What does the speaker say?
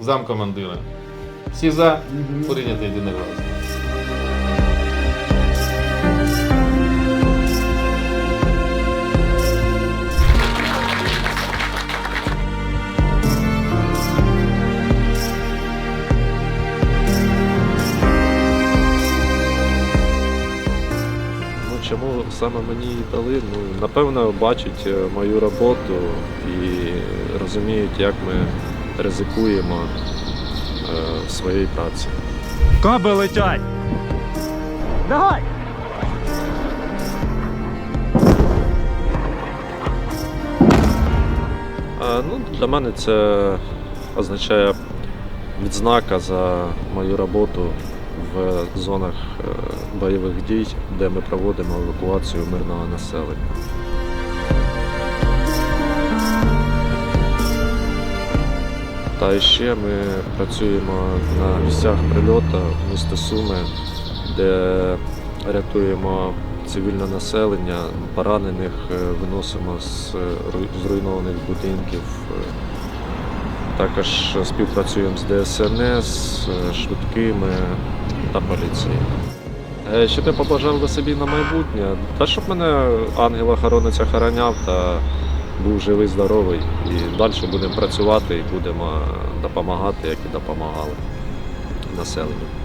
замкомандира. Всі за прийняти єдиногласно. Ну, чому саме мені її дали? Ну, напевно, бачать е, мою роботу і розуміють, як ми ризикуємо е, в своїй праці. Каби летять! Давай! А, ну, для мене це означає відзнака за мою роботу в зонах е, бойових дій, де ми проводимо евакуацію мирного населення. Та ще ми працюємо на місцях прильоту в місто Суми, де рятуємо цивільне населення, поранених е, виносимо з е, зруйнованих будинків. Також співпрацюємо з ДСНС, е, швидкими та поліцією. Що я побажав би собі на майбутнє? Та щоб мене ангел-охоронець охороняв та був живий, здоровий. І далі будемо працювати і будемо допомагати, як і допомагали населенню.